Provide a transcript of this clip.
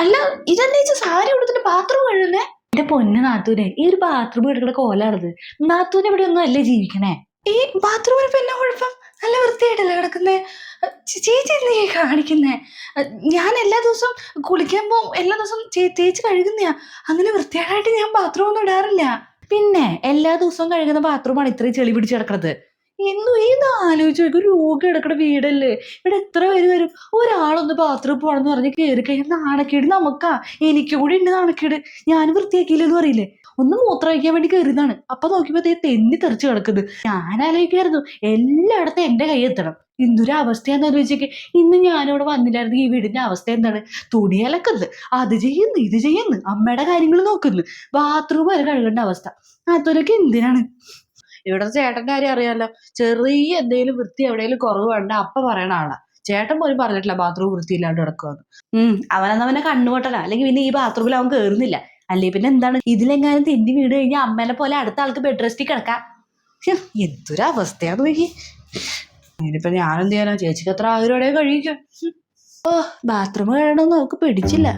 അല്ല ഇതെന്താ ചേച്ചി സാരി കൊടുത്തിട്ട് ബാത്റൂം കഴുകുന്നേ? എന്റെ പൊന്ന് നാത്തൂനെ ഈ ഒരു ബാത്റൂം കിടക്കുന്ന കോലാണത്. നാത്തൂനെ ഇവിടെ ഒന്നും അല്ലേ ജീവിക്കണേ? ഈ ബാത്റൂമിൽ ഇപ്പൊ എന്നാ കുഴപ്പം? നല്ല വൃത്തിയായിട്ടല്ലേ കിടക്കുന്നേ? ചേച്ചി എന്ത് കാണിക്കുന്നേ? ഞാൻ എല്ലാ ദിവസവും കുളിക്കാൻ പോകും എല്ലാ ദിവസവും തേച്ച് കഴുകുന്നയാ. അങ്ങനെ വൃത്തിയായിട്ട് ഞാൻ ബാത്റൂം ഒന്നും ഇടാറില്ല. പിന്നെ എല്ലാ ദിവസവും കഴുകുന്ന ബാത്റൂമാണ് ഇത്രയും ചെളി പിടിച്ച് കിടക്കുന്നത് എന്നും ഈ ആലോചിച്ച് നോക്കും രോഗം എടുക്കണ വീടല്ലേ? ഇവിടെ എത്ര പേര് വരും? ഒരാളൊന്ന് ബാത്റൂം പോകണമെന്ന് പറഞ്ഞ് കയറി കഴിഞ്ഞാൽ നാണക്കേട് നമുക്കാ. എനിക്ക് കൂടി ഉണ്ട് നാണക്കേട്. ഞാൻ വൃത്തിയാക്കിയില്ലെന്ന് പറയില്ലേ? ഒന്ന് മൂത്രം ഒഴിക്കാൻ വേണ്ടി കയറിയതാണ് അപ്പൊ നോക്കിയപ്പോ ദേ തെന്നി തെറിച്ച് കിടക്കുന്നത് ഞാൻ ആലോചിക്കായിരുന്നു എല്ലായിടത്തും എന്റെ കൈ എത്തണം. എന്തൊരു അവസ്ഥയാന്ന് ആലോചിച്ചേക്ക്. ഇന്ന് ഞാനിവിടെ വന്നില്ലായിരുന്നു. ഈ വീടിന്റെ അവസ്ഥ എന്താണ്? തുണി അലക്കുന്നത് അത് ചെയ്യുന്നു ഇത് ചെയ്യുന്നു. അമ്മയുടെ കാര്യങ്ങൾ നോക്കുന്നു. ബാത്റൂം വരെ കഴുകേണ്ട അവസ്ഥ. അതൊക്കെ എന്തിനാണ്? ഇവിടുത്തെ ചേട്ടന്റെ കാര്യം അറിയാലോ. ചെറിയ എന്തെങ്കിലും വൃത്തി എവിടെയെങ്കിലും കുറവ് വേണ്ട അപ്പ പറയണ ആളാ. ചേട്ടൻ പോലും പറഞ്ഞിട്ടില്ല ബാത്റൂം വൃത്തിയില്ലാണ്ട് കിടക്കുമെന്ന് ഉം. അവനവനെ കണ്ണുപൊട്ടല അല്ലെങ്കിൽ പിന്നെ ഈ ബാത്റൂമിൽ അവൻ കേറുന്നില്ല. അല്ലേ? പിന്നെ എന്താണ്? ഇതിലെങ്ങാനും തെന്നി വീട് കഴിഞ്ഞാൽ അമ്മേനെ പോലെ അടുത്ത ആൾക്ക് ബെഡ് റെസ്റ്റിൽ കിടക്കാം. എന്തൊരവസ്ഥയാന്ന് നോക്കി. ഇനിയിപ്പോ ഞാനെന്ത് ചെയ്യാനോ? ചേച്ചിക്ക് അത്ര ആഗ്രഹം കഴിക്കാം ഓ ബാത്റൂം കഴിയണമെന്ന് നമുക്ക് പിടിച്ചില്ല.